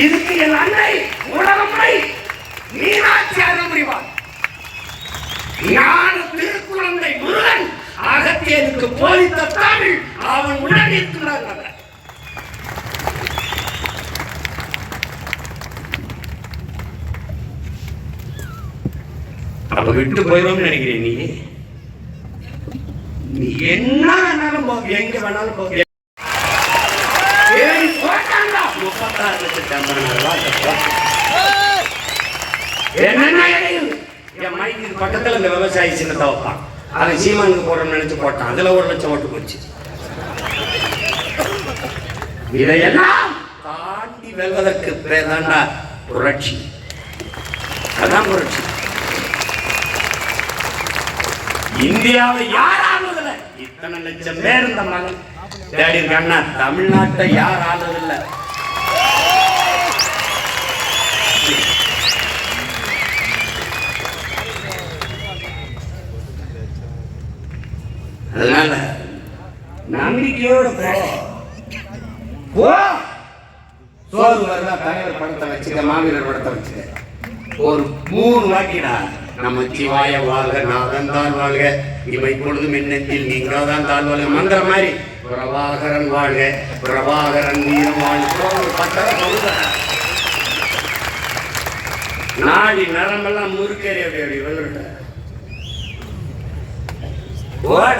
இதுக்கு என் அன்னை உலகம்மை மீனாட்சி அருள் புரிவார். ஞான திருக்குழந்தை முருகன் அகத்தியனுக்கு போதித்த தமிழ் அவன் உடன் இருக்கிறார் அப்ப விட்டு போயிடும் நினைக்கிறேன் நீ. நீ என்ன வேணாலும் போ எங்க வேணாலும் போ. என் பக்கத்துல இந்த விவசாயி சின்னத்தை வைப்பான் அவன் சீமானுக்கு போடணும்னு நினைச்சு போட்டான். அதுல ஒரு லட்சம் ஓட்டு போச்சு இதையெல்லாம் தாண்டி வெல்வதற்கு பேர் புரட்சி அதான் புரட்சி இந்தியாவை யார் ஆளுவதில்ல இத்தனை லட்சம் பேர் இந்த மகன். தேடி இருக்காங்கன்னா தமிழ்நாட்டை யார் ஆளுதில்லை அதனால நம்பிக்கையோட போ. சோறு வரல தலைவர் படத்தை வச்சுக்க மாவீரர் படத்தை வச்சுக்க. ஒரு மூணு வாக்கிடா நம்ம சிவாய வாழ்க நாதன் தான் வாழ்க. இவை பொழுதும் எண்ணத்தில் நீங்கள் தான் தான் வாழ்க. மந்திர மாதிரி பிரபாகரன் வாழ்க. பிரபாகரன் வீரம் வாழ்க. நாடி நரம்பெல்லாம் முறுக்கேறி அப்படி அப்படி விழுற ஓட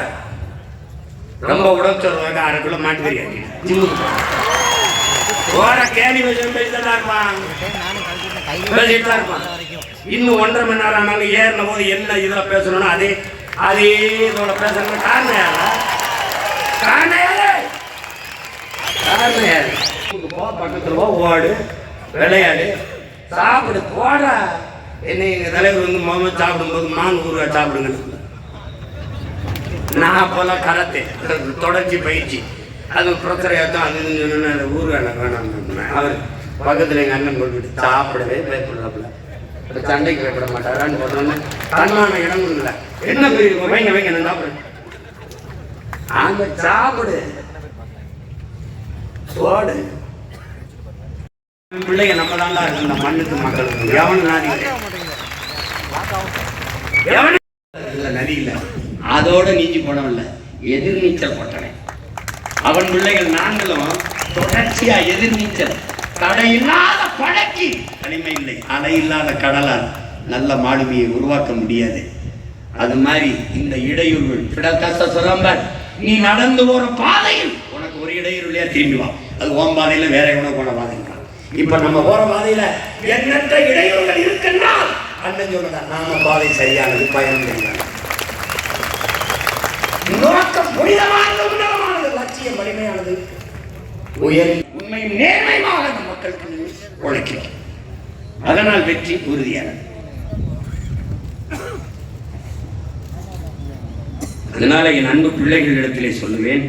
ரொம்ப உடம்பு அரைக்குள்ள மாட்டு தெரியாது. போ. ஓட கேலி வச்சு பேசிட்டு தான் இருப்பான். பேசிட்டு தான் இருப்பான். இன்னும் ஒன்றரை மணி நேரம் ஆனாலும் ஏறின போது என்ன இதில் பேசணும்னா அதே அதே இதோட பேசணும் காரணம் யாரா? காரணம் யாரு? காரணம் யாரு? போ பக்கத்தில் போ ஓடு விளையாடு சாப்பிடு போடா. என்ன எங்கள் தலைவர் வந்து முகமது சாப்பிடும்போது மான் ஊருவா சாப்பிடுங்க நான் போல கராத்தே தொடர்ச்சி பயிற்சி அது பிரச்சனையாத்தான் அது அந்த ஊர் வேணாம் வேணாம் அவர் பக்கத்தில் எங்கள் அண்ணன் கொண்டு சாப்பிடவே பயப்படுறாப்புல சண்டைக்கு பயப்பட மாட்டாரான்னு போட்டோன்னே தன்மான இடம் இல்லை என்ன பெரிய வைங்க வைங்க நான் சாப்பிடுறேன் அங்க சாப்பிடு போடு பிள்ளைங்க நம்ம தாண்டா இருக்கு இந்த மண்ணுக்கு மக்களுக்கு எவனு நாதி எவனு இல்ல நதி இல்ல அதோட நீஞ்சி போனவன்ல எதிர்நீச்சல் போட்டவன். அவன் பிள்ளைகள் நாங்களும் தொடர்ச்சியா எதிர்நீச்சல் தடை இல்லாத பழக்கி. தனிமை இல்லை அலை இல்லாத கடலால் நல்ல மாலுமியை உருவாக்க முடியாது. அது மாதிரி இந்த இடையூறுகள். பிடக்கச சுரம்பர் நீ நடந்து போற பாதையில் உனக்கு ஒரு இடையூறுலையா இல்லையா திரும்பி வா. அது ஓம் பாதையில வேற எவனோ போன பாதை இப்ப நம்ம போற பாதையில எண்ணற்ற இடையூறுகள் இருக்கின்றால் அண்ணன் சொல்லுங்க நாம பாதை சரியானது பயன் தெரியாது. புனிதமானது உன்னதமானது லட்சியம் வலிமையானது உயர் உண்மை நேர்மையுமாக அந்த மக்களுக்கு உழைக்கிறோம் அதனால் வெற்றி உறுதியானது. அதனால என் அன்பு பிள்ளைகளிடத்திலே சொல்லுவேன்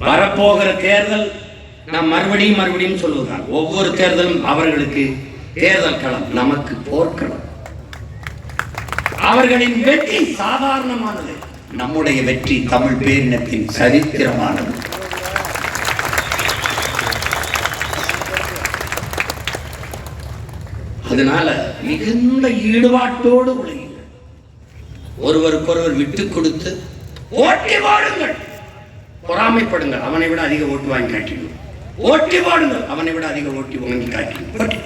வரப்போகிற தேர்தல் நாம் மறுபடியும் மறுபடியும் சொல்லுவதால் ஒவ்வொரு தேர்தலும் அவர்களுக்கு தேர்தல் களம் நமக்கு போர்க்களம். அவர்களின் வெற்றி சாதாரணமானது. நம்முடைய வெற்றி தமிழ் பேரினத்தின் சரித்திரமானது. அதனால மிகுந்த ஈடுபாட்டோடு உழையுங்கள். ஒருவருக்கொருவர் விட்டு கொடுத்து ஓட்டி வாடுங்கள். பொறாமைப்படுங்கள். அவனை விட அதிக ஓட்டு வாங்கி காட்டிடுங்கள் ஓட்டி வாடுங்கள். அவனை விட அதிக ஓட்டி வாங்கி காட்டிடுங்கள் ஓட்டி